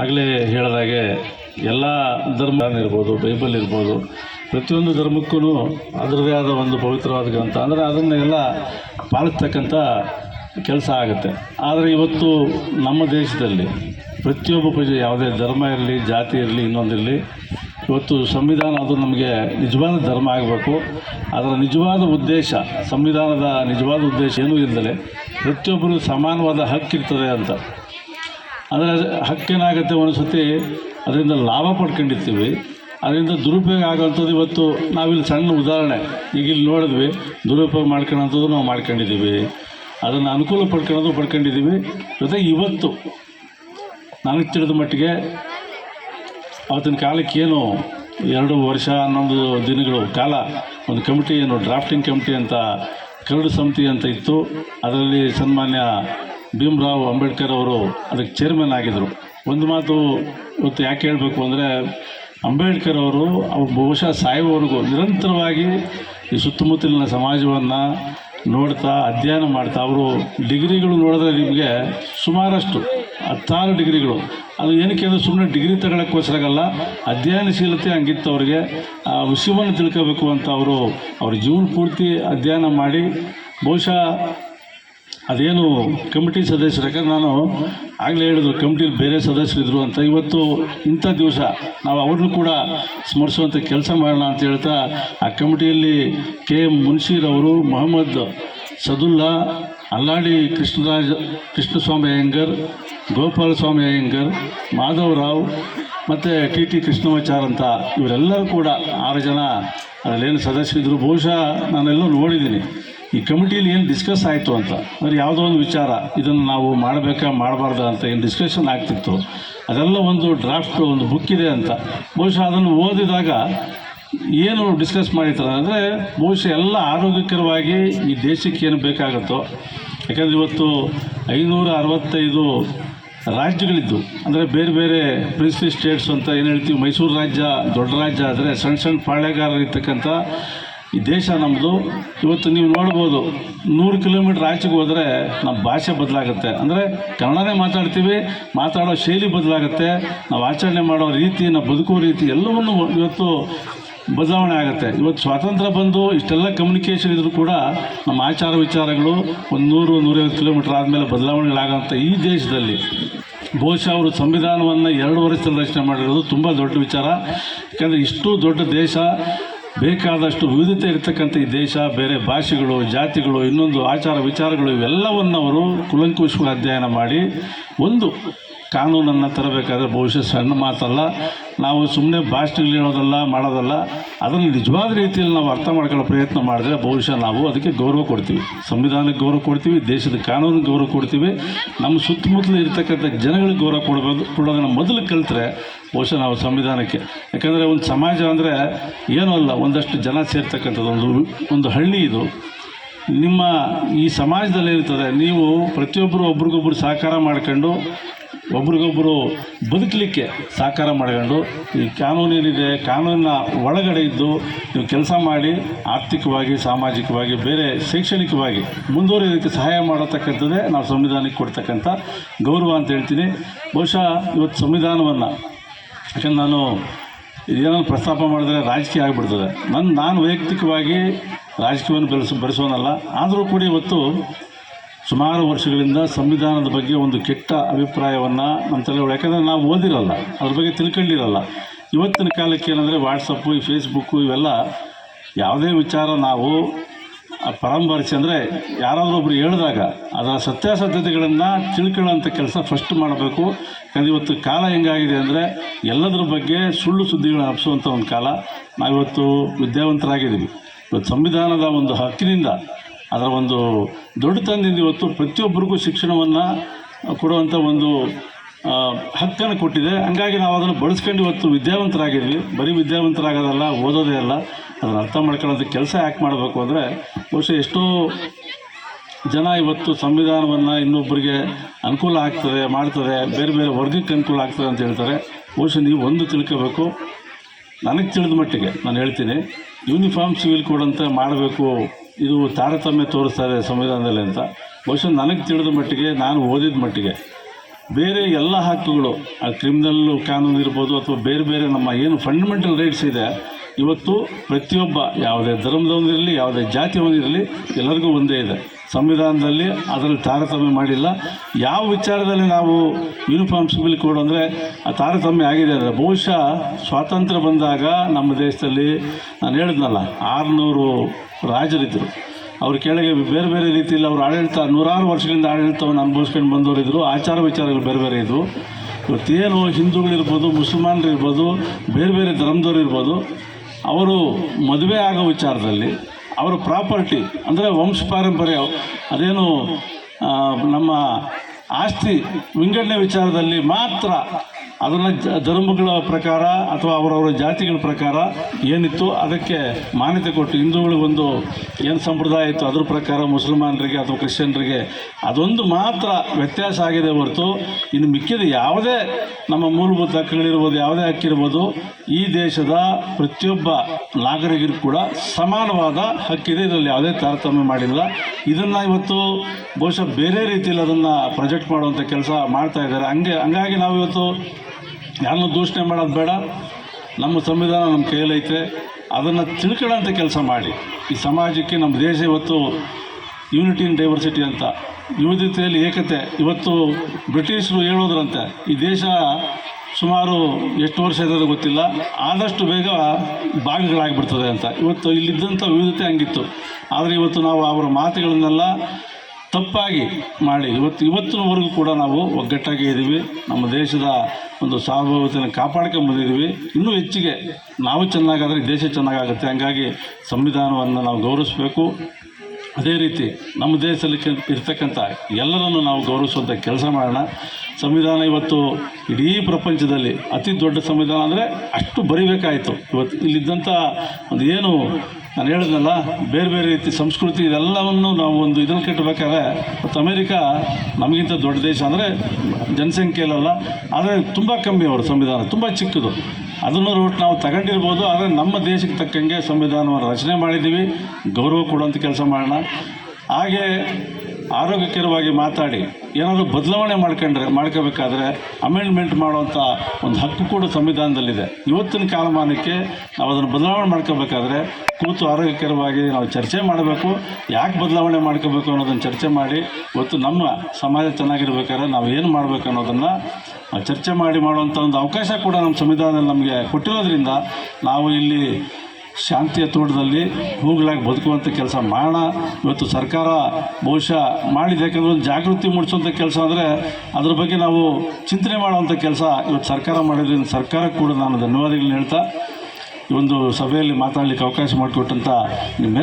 ಆಗಲೇ ಹೇಳಿದಾಗೆ ಎಲ್ಲ ಧರ್ಮ ಇರ್ಬೋದು, ಬೈಬಲ್ ಇರ್ಬೋದು, ಪ್ರತಿಯೊಂದು ಧರ್ಮಕ್ಕೂ ಅದರದೇ ಆದ ಒಂದು ಪವಿತ್ರವಾದ ಗ್ರಂಥ. ಅಂದರೆ ಅದನ್ನೆಲ್ಲ ಪಾಲಿಸ್ತಕ್ಕಂಥ ಕೆಲಸ ಆಗುತ್ತೆ. ಆದರೆ ಇವತ್ತು ನಮ್ಮ ದೇಶದಲ್ಲಿ ಪ್ರತಿಯೊಬ್ಬ ಪ್ರಜೆ, ಯಾವುದೇ ಧರ್ಮ ಇರಲಿ, ಜಾತಿ ಇರಲಿ ಇನ್ನೊಂದಿರಲಿ ಇವತ್ತು ಸಂವಿಧಾನ ಅದು ನಮಗೆ ನಿಜವಾದ ಧರ್ಮ ಆಗಬೇಕು. ಅದರ ನಿಜವಾದ ಉದ್ದೇಶ, ಸಂವಿಧಾನದ ನಿಜವಾದ ಉದ್ದೇಶ ಏನೂ ಇಲ್ಲದೆ ಪ್ರತಿಯೊಬ್ಬರು ಸಮಾನವಾದ ಹಕ್ಕಿರ್ತದೆ ಅಂತ. ಅಂದರೆ ಹಕ್ಕೇನಾಗುತ್ತೆ ಒಂದು ಸತಿ, ಅದರಿಂದ ಲಾಭ ಪಡ್ಕೊಂಡಿರ್ತೀವಿ. ಅದರಿಂದ ದುರುಪಯೋಗ ಆಗೋವಂಥದ್ದು ಇವತ್ತು ನಾವಿಲ್ಲಿ ಸಣ್ಣ ಉದಾಹರಣೆ. ಈಗ ಇಲ್ಲಿ ನೋಡಿದ್ವಿ, ದುರುಪಯೋಗ ಮಾಡ್ಕೊಳ್ಳೋಂಥದ್ದು ನಾವು ಮಾಡ್ಕೊಂಡಿದ್ದೀವಿ. ಅದನ್ನು ಅನುಕೂಲ ಪಡ್ಕೊಳೋದು ಪಡ್ಕೊಂಡಿದ್ದೀವಿ. ಜೊತೆಗೆ ಇವತ್ತು ನನಗೆ ತಿಳಿದ ಮಟ್ಟಿಗೆ ಅವತ್ತಿನ ಕಾಲಕ್ಕೆ ಏನು ಎರಡು ವರ್ಷ, ಹನ್ನೊಂದು ದಿನಗಳು ಕಾಲ ಒಂದು ಕಮಿಟಿ, ಏನು ಡ್ರಾಫ್ಟಿಂಗ್ ಕಮಿಟಿ ಅಂತ ಕರಡು ಸಮಿತಿ ಅಂತ ಇತ್ತು. ಅದರಲ್ಲಿ ಸನ್ಮಾನ್ಯ ಭೀಮರಾವ್ ಅಂಬೇಡ್ಕರ್ ಅವರು ಅದಕ್ಕೆ ಚೇರ್ಮನ್ ಆಗಿದ್ದರು ಒಂದು ಮಾತು ಇವತ್ತು ಯಾಕೆ ಹೇಳಬೇಕು ಅಂದರೆ, ಅಂಬೇಡ್ಕರ್ ಅವರು ಅವ್ರು ಬಹುಶಃ ಸಾಯುವವರೆಗೂ ನಿರಂತರವಾಗಿ ಈ ಸುತ್ತಮುತ್ತಲಿನ ಸಮಾಜವನ್ನು ನೋಡ್ತಾ ಅಧ್ಯಯನ ಮಾಡ್ತಾ, ಅವರು ಡಿಗ್ರಿಗಳು ನೋಡಿದ್ರೆ ನಿಮಗೆ ಸುಮಾರಷ್ಟು, ಹತ್ತಾರು ಡಿಗ್ರಿಗಳು. ಅದು ಏನಕ್ಕೆ ಅಂದರೆ ಸುಮ್ಮನೆ ಡಿಗ್ರಿ ತಗೊಳ್ಳೋಕ್ಕೋಸ್ಕರಾಗಲ್ಲ ಅಧ್ಯಯನಶೀಲತೆ ಹಂಗಿತ್ತು ಅವರಿಗೆ. ಆ ವಿಷಯವನ್ನು ತಿಳ್ಕೋಬೇಕು ಅಂತ ಅವರು ಅವ್ರ ಜೀವನ ಪೂರ್ತಿ ಅಧ್ಯಯನ ಮಾಡಿ, ಬಹುಶಃ ಅದೇನು ಕಮಿಟಿ ಸದಸ್ಯರು, ಯಾಕಂದ್ರೆ ನಾನು ಆಗಲೇ ಹೇಳಿದ್ರು ಕಮಿಟಿಲಿ ಬೇರೆ ಸದಸ್ಯರಿದ್ದರು ಅಂತ. ಇವತ್ತು ಇಂಥ ದಿವಸ ನಾವು ಅವ್ರನ್ನೂ ಕೂಡ ಸ್ಮರಿಸುವಂಥ ಕೆಲಸ ಮಾಡೋಣ ಅಂತ ಹೇಳ್ತಾ ಆ ಕಮಿಟಿಯಲ್ಲಿ ಕೆ ಎಂ ಮುನ್ಷೀರವರು ಮೊಹಮ್ಮದ್ ಸದುಲ್ಲಾ, ಅಲ್ಲಾಡಿ ಕೃಷ್ಣರಾಜ, ಕೃಷ್ಣಸ್ವಾಮಿ ಅಯ್ಯಂಗರ್, ಗೋಪಾಲಸ್ವಾಮಿ ಅಯ್ಯಂಗರ್ ಮಾಧವರಾವ್ ಮತ್ತು ಟಿ ಟಿ ಕೃಷ್ಣಮಾಚಾರ್ ಅಂತ ಇವರೆಲ್ಲರೂ ಕೂಡ ಆರು ಜನ ಅದರಲ್ಲೇನು ಸದಸ್ಯರಿದ್ದರು ಬಹುಶಃ ನಾನೆಲ್ಲೋ ನೋಡಿದ್ದೀನಿ. ಈ ಕಮಿಟಿಯಲ್ಲಿ ಏನು ಡಿಸ್ಕಸ್ ಆಯಿತು ಅಂತ ಅಂದರೆ ಯಾವುದೋ ಒಂದು ವಿಚಾರ, ಇದನ್ನು ನಾವು ಮಾಡಬೇಕಾ, ಮಾಡಬಾರ್ದ ಅಂತ ಏನು ಡಿಸ್ಕಷನ್ ಆಗ್ತಿತ್ತು, ಅದೆಲ್ಲ ಒಂದು ಡ್ರಾಫ್ಟ್ ಒಂದು ಬುಕ್ ಇದೆ ಅಂತ. ಬಹುಶಃ ಅದನ್ನು ಓದಿದಾಗ ಏನು ಡಿಸ್ಕಸ್ ಮಾಡಿರ್ತಾರೆ ಅಂದರೆ, ಬಹುಶಃ ಎಲ್ಲ ಆರೋಗ್ಯಕರವಾಗಿ ಈ ದೇಶಕ್ಕೆ ಏನು ಬೇಕಾಗುತ್ತೋ, ಯಾಕಂದರೆ ಇವತ್ತು ಐನೂರ ಅರವತ್ತೈದು ರಾಜ್ಯಗಳಿದ್ದು, ಅಂದರೆ ಬೇರೆ ಬೇರೆ ಪ್ರಿನ್ಸ್ಲಿ ಸ್ಟೇಟ್ಸ್ ಅಂತ ಏನು ಹೇಳ್ತೀವಿ, ಮೈಸೂರು ರಾಜ್ಯ ದೊಡ್ಡ ರಾಜ್ಯ ಆದರೆ ಸಣ್ಣ ಸಣ್ಣ ಪಾಳ್ಯಗಾರರಿರ್ತಕ್ಕಂಥ ಈ ದೇಶ ನಮ್ಮದು ಇವತ್ತು ನೀವು ನೋಡ್ಬೋದು, ನೂರು ಕಿಲೋಮೀಟ್ರ್ ಆಚೆಗೆ ಹೋದರೆ ನಮ್ಮ ಭಾಷೆ ಬದಲಾಗುತ್ತೆ. ಅಂದರೆ ಕನ್ನಡನೇ ಮಾತಾಡ್ತೀವಿ, ಮಾತಾಡೋ ಶೈಲಿ ಬದಲಾಗುತ್ತೆ, ನಾವು ಆಚರಣೆ ಮಾಡೋ ರೀತಿ, ನಾವು ಬದುಕೋ ರೀತಿ ಎಲ್ಲವನ್ನು ಇವತ್ತು ಬದಲಾವಣೆ ಆಗುತ್ತೆ. ಇವತ್ತು ಸ್ವಾತಂತ್ರ್ಯ ಬಂದು ಇಷ್ಟೆಲ್ಲ ಕಮ್ಯುನಿಕೇಷನ್ ಇದ್ರೂ ಕೂಡ ನಮ್ಮ ಆಚಾರ ವಿಚಾರಗಳು ಒಂದು ನೂರು, ನೂರೈವತ್ತು ಕಿಲೋಮೀಟ್ರ್ ಆದಮೇಲೆ ಬದಲಾವಣೆಗಳಾಗೋಂಥ ಈ ದೇಶದಲ್ಲಿ. ಬಹುಶಃ ಅವರು ಸಂವಿಧಾನವನ್ನು ಎರಡು ವರ್ಷದಲ್ಲಿ ರಚನೆ ಮಾಡಿರೋದು ತುಂಬ ದೊಡ್ಡ ವಿಚಾರ. ಯಾಕಂದರೆ ಇಷ್ಟು ದೊಡ್ಡ ದೇಶ ಬೇಕಾದಷ್ಟು ವಿವಿಧತೆ ಇರತಕ್ಕಂಥ ಈ ದೇಶ, ಬೇರೆ ಭಾಷೆಗಳು, ಜಾತಿಗಳು, ಇನ್ನೊಂದು ಆಚಾರ ವಿಚಾರಗಳು ಇವೆಲ್ಲವನ್ನು ಅವರು ಕುಲಂಕುಷವಾಗಿ ಅಧ್ಯಯನ ಮಾಡಿ ಒಂದು ಕಾನೂನನ್ನು ತರಬೇಕಾದ್ರೆ ಬಹುಶಃ ಸಣ್ಣ ಮಾತಲ್ಲ. ನಾವು ಸುಮ್ಮನೆ ಭಾಷೆಗಳು ಹೇಳೋದಲ್ಲ, ಮಾಡೋದಲ್ಲ. ಅದನ್ನು ನಿಜವಾದ ರೀತಿಯಲ್ಲಿ ನಾವು ಅರ್ಥ ಮಾಡ್ಕೊಳ್ಳೋ ಪ್ರಯತ್ನ ಮಾಡಿದ್ರೆ ಬಹುಶಃ ನಾವು ಅದಕ್ಕೆ ಗೌರವ ಕೊಡ್ತೀವಿ. ಸಂವಿಧಾನಕ್ಕೆ ಗೌರವ ಕೊಡ್ತೀವಿ, ದೇಶದ ಕಾನೂನಿಗೆ ಗೌರವ ಕೊಡ್ತೀವಿ. ನಮ್ಮ ಸುತ್ತಮುತ್ತಲು ಇರತಕ್ಕಂಥ ಜನಗಳಿಗೆ ಗೌರವ ಕೊಡಬೇಕು ಕೊಡೋದನ್ನು ಮೊದಲು ಕಲಿತ್ರೆ ಬಹುಶಃ ನಾವು ಸಂವಿಧಾನಕ್ಕೆ. ಯಾಕಂದರೆ ಒಂದು ಸಮಾಜ ಅಂದರೆ ಏನೂ ಅಲ್ಲ, ಒಂದಷ್ಟು ಜನ ಸೇರ್ತಕ್ಕಂಥದ್ದು, ಒಂದು ಒಂದು ಹಳ್ಳಿ ಇದು. ನಿಮ್ಮ ಈ ಸಮಾಜದಲ್ಲಿ ಇರ್ತದೆ ನೀವು ಪ್ರತಿಯೊಬ್ಬರು ಒಬ್ರಿಗೊಬ್ರು ಸಹಕಾರ ಮಾಡ್ಕೊಂಡು ಒಬ್ರಿಗೊಬ್ಬರು ಬದುಕಲಿಕ್ಕೆ ಸಹಕಾರ ಮಾಡ್ಕೊಂಡು ಈ ಕಾನೂನು ಏನಿದೆ ಕಾನೂನಿನ ಒಳಗಡೆ ಇದ್ದು ನೀವು ಕೆಲಸ ಮಾಡಿ ಆರ್ಥಿಕವಾಗಿ, ಸಾಮಾಜಿಕವಾಗಿ, ಬೇರೆ ಶೈಕ್ಷಣಿಕವಾಗಿ ಮುಂದುವರಿಯೋದಕ್ಕೆ ಸಹಾಯ ಮಾಡತಕ್ಕಂಥದ್ದೇ ನಾವು ಸಂವಿಧಾನಕ್ಕೆ ಕೊಡ್ತಕ್ಕಂಥ ಗೌರವ ಅಂತ ಹೇಳ್ತೀನಿ. ಬಹುಶಃ ಇವತ್ತು ಸಂವಿಧಾನವನ್ನು ಯಾಕಂದ್ರೆ ನಾನು ಇದೇನೋ ಪ್ರಸ್ತಾಪ ಮಾಡಿದ್ರೆ ರಾಜಕೀಯ ಆಗಿಬಿಡ್ತದೆ. ನನ್ನ ನಾನು ವೈಯಕ್ತಿಕವಾಗಿ ರಾಜಕೀಯವನ್ನು ಬೆಳೆಸ, ಬೆಳೆಸೋನಲ್ಲ. ಆದರೂ ಕೂಡ ಇವತ್ತು ಸುಮಾರು ವರ್ಷಗಳಿಂದ ಸಂವಿಧಾನದ ಬಗ್ಗೆ ಒಂದು ಕೆಟ್ಟ ಅಭಿಪ್ರಾಯವನ್ನು ನಮ್ಮ ತಲೆ ಯಾಕಂದರೆ ನಾವು ಓದಿರಲ್ಲ, ಅದ್ರ ಬಗ್ಗೆ ತಿಳ್ಕೊಂಡಿರಲ್ಲ. ಇವತ್ತಿನ ಕಾಲಕ್ಕೆ ಏನಂದರೆ ವಾಟ್ಸಪ್ಪು ಈ ಫೇಸ್ಬುಕ್ಕು ಇವೆಲ್ಲ ಯಾವುದೇ ವಿಚಾರ ನಾವು ಆ ಪರಂಪರಿಸಿ ಅಂದರೆ ಯಾರಾದರೂ ಒಬ್ರು ಹೇಳಿದಾಗ ಅದರ ಸತ್ಯಾಸತ್ಯತೆಗಳನ್ನು ತಿಳ್ಕೊಳ್ಳೋಂಥ ಕೆಲಸ ಫಸ್ಟ್ ಮಾಡಬೇಕು. ಯಾಕಂದರೆ ಇವತ್ತು ಕಾಲ ಹೆಂಗಾಗಿದೆ ಅಂದರೆ ಎಲ್ಲದರ ಬಗ್ಗೆ ಸುಳ್ಳು ಸುದ್ದಿಗಳನ್ನ ಹಬ್ಬಿಸುವಂಥ ಒಂದು ಕಾಲ. ನಾವಿವತ್ತು ವಿದ್ಯಾವಂತರಾಗಿದ್ದೀವಿ. ಇವತ್ತು ಸಂವಿಧಾನದ ಒಂದು ಹಕ್ಕಿನಿಂದ ಅದರ ಒಂದು ದೊಡ್ಡತನದಿಂದ ಇವತ್ತು ಪ್ರತಿಯೊಬ್ಬರಿಗೂ ಶಿಕ್ಷಣವನ್ನು ಕೊಡುವಂಥ ಒಂದು ಹಕ್ಕನ್ನು ಕೊಟ್ಟಿದೆ. ಹಂಗಾಗಿ ನಾವು ಅದನ್ನು ಬಳಸ್ಕೊಂಡು ಇವತ್ತು ವಿದ್ಯಾವಂತರಾಗಿದ್ವಿ ಬರೀ ವಿದ್ಯಾವಂತರಾಗೋದಲ್ಲ, ಓದೋದೇ ಅಲ್ಲ, ಅದನ್ನು ಅರ್ಥ ಮಾಡ್ಕೊಳ್ಳೋಂಥ ಕೆಲಸ ಯಾಕೆ ಮಾಡಬೇಕು ಅಂದರೆ, ಬಹುಶಃ ಎಷ್ಟೋ ಜನ ಇವತ್ತು ಸಂವಿಧಾನವನ್ನು ಇನ್ನೊಬ್ಬರಿಗೆ ಅನುಕೂಲ ಆಗ್ತದೆ, ಮಾಡ್ತದೆ, ಬೇರೆ ಬೇರೆ ವರ್ಗಕ್ಕೆ ಅನುಕೂಲ ಆಗ್ತದೆ ಅಂತ ಹೇಳ್ತಾರೆ. ಬಹುಶಃ ನೀವು ಒಂದು ತಿಳ್ಕೋಬೇಕು. ನನಗೆ ತಿಳಿದ ಮಟ್ಟಿಗೆ ನಾನು ಹೇಳ್ತೀನಿ, ಯೂನಿಫಾರ್ಮ್ ಸಿವಿಲ್ ಕೋಡ್ ಅಂತ ಮಾಡಬೇಕು. ಇದು ತಾರತಮ್ಯ ತೋರಿಸ್ತಾರೆ ಸಂವಿಧಾನದಲ್ಲಿ ಅಂತ. ಬಹುಶಃ ನನಗೆ ತಿಳಿದ ಮಟ್ಟಿಗೆ, ನಾನು ಓದಿದ ಮಟ್ಟಿಗೆ ಬೇರೆ ಎಲ್ಲ ಹಕ್ಕುಗಳು, ಆ ಕ್ರಿಮಿನಲ್ ಕಾನೂನು ಇರ್ಬೋದು ಅಥವಾ ಬೇರೆ ಬೇರೆ ನಮ್ಮ ಏನು ಫಂಡಮೆಂಟಲ್ ರೈಟ್ಸ್ ಇದೆ ಇವತ್ತು ಪ್ರತಿಯೊಬ್ಬ ಯಾವುದೇ ಧರ್ಮದವನಿರಲಿ, ಯಾವುದೇ ಜಾತಿಯವನಿರಲಿ ಎಲ್ಲರಿಗೂ ಒಂದೇ ಇದೆ. ಸಂವಿಧಾನದಲ್ಲಿ ಅದರಲ್ಲಿ ತಾರತಮ್ಯ ಮಾಡಿಲ್ಲ. ಯಾವ ವಿಚಾರದಲ್ಲಿ ನಾವು ಯೂನಿಫಾರ್ಮ್ ಸಿವಿಲ್ ಕೋಡ್ ಅಂದರೆ ಆ ತಾರತಮ್ಯ ಆಗಿದೆ ಅಂದರೆ ಬಹುಶಃ ಸ್ವಾತಂತ್ರ್ಯ ಬಂದಾಗ ನಮ್ಮ ದೇಶದಲ್ಲಿ ನಾನು ಹೇಳಿದ್ನಲ್ಲ, ಆರುನೂರು ರಾಜರಿದ್ದರು ಅವ್ರ ಕೆಳಗೆ ಬೇರೆ ಬೇರೆ ರೀತಿಯಲ್ಲಿ ಅವ್ರ ಆಡಳಿತ, ನೂರಾರು ವರ್ಷಗಳಿಂದ ಆಡಳಿತವನ್ನು ಅನುಭವಿಸ್ಕೊಂಡು ಬಂದವರಿದ್ದರು ಆಚಾರ ವಿಚಾರಗಳು ಬೇರೆ ಬೇರೆ ಇದ್ವು. ಇವತ್ತೇನು ಹಿಂದೂಗಳಿರ್ಬೋದು ಮುಸಲ್ಮಾನರು ಇರ್ಬೋದು ಬೇರೆ ಬೇರೆ ಧರ್ಮದವ್ರು ಇರ್ಬೋದು ಅವರು ಮದುವೆ ಆಗೋ ವಿಚಾರದಲ್ಲಿ ಅವರ ಪ್ರಾಪರ್ಟಿ, ಅಂದರೆ ವಂಶ ಪಾರಂಪರ್ಯ, ಅದೇನು ನಮ್ಮ ಆಸ್ತಿ ವಿಂಗಡಣೆ ವಿಚಾರದಲ್ಲಿ ಮಾತ್ರ ಜ, ಧರ್ಮಗಳ ಪ್ರಕಾರ ಅಥವಾ ಅವರವರ ಜಾತಿಗಳ ಪ್ರಕಾರ ಏನಿತ್ತು, ಅದಕ್ಕೆ ಮಾನ್ಯತೆ ಕೊಟ್ಟು ಹಿಂದೂಗಳಿಗೊಂದು ಏನು ಸಂಪ್ರದಾಯ ಇತ್ತು, ಅದ್ರ ಪ್ರಕಾರ ಮುಸಲ್ಮಾನರಿಗೆ ಅಥವಾ ಕ್ರಿಶ್ಚಿಯನ್ರಿಗೆ ಅದೊಂದು ಮಾತ್ರ ವ್ಯತ್ಯಾಸ ಆಗಿದೆ ಹೊರತು ಇನ್ನು ಮಿಕ್ಕಿದ ಯಾವುದೇ ನಮ್ಮ ಮೂಲಭೂತ ಹಕ್ಕುಗಳಿರ್ಬೋದು, ಯಾವುದೇ ಹಕ್ಕಿರ್ಬೋದು, ಈ ದೇಶದ ಪ್ರತಿಯೊಬ್ಬ ನಾಗರಿಕರು ಕೂಡ ಸಮಾನವಾದ ಹಕ್ಕಿದೆ. ಇದರಲ್ಲಿ ಯಾವುದೇ ತಾರತಮ್ಯ ಮಾಡಿಲ್ಲ. ಇದನ್ನು ಇವತ್ತು ಬಹುಶಃ ಬೇರೆ ರೀತಿಯಲ್ಲಿ ಅದನ್ನು ಪ್ರೊಜೆಕ್ಟ್ ಮಾಡುವಂಥ ಕೆಲಸ ಮಾಡ್ತಾ ಇದ್ದಾರೆ. ಹಂಗೆ, ಹಂಗಾಗಿ ನಾವು ಇವತ್ತು ಯಾರನ್ನೂ ದೂಷಣೆ ಮಾಡೋದು ಬೇಡ. ನಮ್ಮ ಸಂವಿಧಾನ ನಮ್ಮ ಕೈಯಲ್ಲೈತೆ ಅದನ್ನು ತಿಳ್ಕೊಳ್ಳೋಂಥ ಕೆಲಸ ಮಾಡಿ. ಈ ಸಮಾಜಕ್ಕೆ ನಮ್ಮ ದೇಶ ಇವತ್ತು ಯೂನಿಟಿ ಇನ್ ಡೈವರ್ಸಿಟಿ ಅಂತ. ವಿವಿಧತೆಯಲ್ಲಿ ಏಕತೆ. ಇವತ್ತು ಬ್ರಿಟಿಷರು ಹೇಳೋದ್ರಂತೆ, ಈ ದೇಶ ಸುಮಾರು ಎಷ್ಟು ವರ್ಷ ಇರೋದು ಗೊತ್ತಿಲ್ಲ. ಆದಷ್ಟು ಬೇಗ ಭಾಗಗಳಾಗ್ಬಿಡ್ತದೆ ಅಂತ. ಇವತ್ತು ಇಲ್ಲಿದ್ದಂಥ ವಿವಿಧತೆ ಹಂಗಿತ್ತು. ಆದರೆ ಇವತ್ತು ನಾವು ಅವರ ಮಾತುಗಳನ್ನೆಲ್ಲ ತಪ್ಪಾಗಿ ಮಾಡಿ. ಇವತ್ತು, ಇವತ್ತಿನವರೆಗೂ ಕೂಡ ನಾವು ಒಗ್ಗಟ್ಟಾಗಿ ಇದ್ದೀವಿ. ನಮ್ಮ ದೇಶದ ಒಂದು ಸಾರ್ವಭೌಮತೆಯನ್ನು ಕಾಪಾಡ್ಕೊಂಬಂದಿದ್ದೀವಿ ಇನ್ನೂ ಹೆಚ್ಚಿಗೆ ನಾವು ಚೆನ್ನಾಗಾದರೆ ದೇಶ ಚೆನ್ನಾಗಾಗುತ್ತೆ. ಹಂಗಾಗಿ ಸಂವಿಧಾನವನ್ನು ನಾವು ಗೌರವಿಸಬೇಕು. ಅದೇ ರೀತಿ ನಮ್ಮ ದೇಶದಲ್ಲಿ ಇರ್ತಕ್ಕಂಥ ಎಲ್ಲರನ್ನು ನಾವು ಗೌರವಿಸುವಂಥ ಕೆಲಸ ಮಾಡೋಣ. ಸಂವಿಧಾನ ಇವತ್ತು ಇಡೀ ಪ್ರಪಂಚದಲ್ಲಿ ಅತಿ ದೊಡ್ಡ ಸಂವಿಧಾನ ಅಂದರೆ ಅಷ್ಟು ಬರಿಬೇಕಾಯಿತು. ಇವತ್ತು ಇಲ್ಲಿದ್ದಂಥ ಒಂದು ಏನು ನಾನು ಹೇಳಿದ್ನಲ್ಲ, ಬೇರೆ ಬೇರೆ ರೀತಿ ಸಂಸ್ಕೃತಿ ಇದೆಲ್ಲವನ್ನು ನಾವು ಒಂದು ಇದನ್ನು ಕಟ್ಟಬೇಕಾದ್ರೆ, ಮತ್ತು ಅಮೇರಿಕ ನಮಗಿಂತ ದೊಡ್ಡ ದೇಶ ಅಂದರೆ ಜನಸಂಖ್ಯೆಯಲ್ಲ ಆದರೆ ತುಂಬ ಕಮ್ಮಿ ಅವರು ಸಂವಿಧಾನ, ತುಂಬ ಚಿಕ್ಕದು. ಅದನ್ನು ರೂಟ್ ನಾವು ತಗೊಂಡಿರ್ಬೋದು, ಆದರೆ ನಮ್ಮ ದೇಶಕ್ಕೆ ತಕ್ಕಂಗೆ ಸಂವಿಧಾನವನ್ನು ರಚನೆ ಮಾಡಿದ್ದೀವಿ, ಗೌರವ ಕೊಡುವಂಥ ಕೆಲಸ ಮಾಡೋಣ. ಹಾಗೆ ಆರೋಗ್ಯಕರವಾಗಿ ಮಾತಾಡಿ, ಏನಾದರೂ ಬದಲಾವಣೆ ಮಾಡ್ಕೊಂಡ್ರೆ, ಮಾಡ್ಕೋಬೇಕಾದ್ರೆ ಅಮೆಂಡ್ಮೆಂಟ್ ಮಾಡುವಂಥ ಒಂದು ಹಕ್ಕು ಕೂಡ ಸಂವಿಧಾನದಲ್ಲಿದೆ. ಇವತ್ತಿನ ಕಾಲಮಾನಕ್ಕೆ ನಾವು ಅದನ್ನು ಬದಲಾವಣೆ ಮಾಡ್ಕೋಬೇಕಾದ್ರೆ ಕೂತು ಆರೋಗ್ಯಕರವಾಗಿ ನಾವು ಚರ್ಚೆ ಮಾಡಬೇಕು. ಯಾಕೆ ಬದಲಾವಣೆ ಮಾಡ್ಕೋಬೇಕು ಅನ್ನೋದನ್ನು ಚರ್ಚೆ ಮಾಡಿ, ಇವತ್ತು ನಮ್ಮ ಸಮಾಜ ಚೆನ್ನಾಗಿರ್ಬೇಕಾದ್ರೆ ನಾವು ಏನು ಮಾಡಬೇಕು ಅನ್ನೋದನ್ನು ಚರ್ಚೆ ಮಾಡಿ ಮಾಡುವಂಥ ಒಂದು ಅವಕಾಶ ಕೂಡ ನಮ್ಮ ಸಂವಿಧಾನದಲ್ಲಿ ನಮಗೆ ಕೊಟ್ಟಿರೋದ್ರಿಂದ ನಾವು ಇಲ್ಲಿ ಶಾಂತಿಯ ತೋಟದಲ್ಲಿ ಹೂಗಳಾಗಿ ಬದುಕುವಂಥ ಕೆಲಸ ಮಾಡೋಣ ಇವತ್ತು ಸರ್ಕಾರ ಬಹುಶಃ ಮಾಡಿದೆ. ಯಾಕಂದರೆ ಒಂದು ಜಾಗೃತಿ ಮೂಡಿಸುವಂಥ ಕೆಲಸ ಅಂದರೆ ಅದ್ರ ಬಗ್ಗೆ ನಾವು ಚಿಂತನೆ ಮಾಡುವಂಥ ಕೆಲಸ ಇವತ್ತು ಸರ್ಕಾರ ಮಾಡಿದ್ರಿಂದ ಸರ್ಕಾರಕ್ಕೆ ಕೂಡ ನಾನು ಧನ್ಯವಾದಗಳನ್ನ ಹೇಳ್ತಾ ಈ ಒಂದು ಸಭೆಯಲ್ಲಿ ಮಾತಾಡಲಿಕ್ಕೆ ಅವಕಾಶ ಮಾಡಿಕೊಟ್ಟಂಥ ನಿಮ್ಮೆಲ್ಲ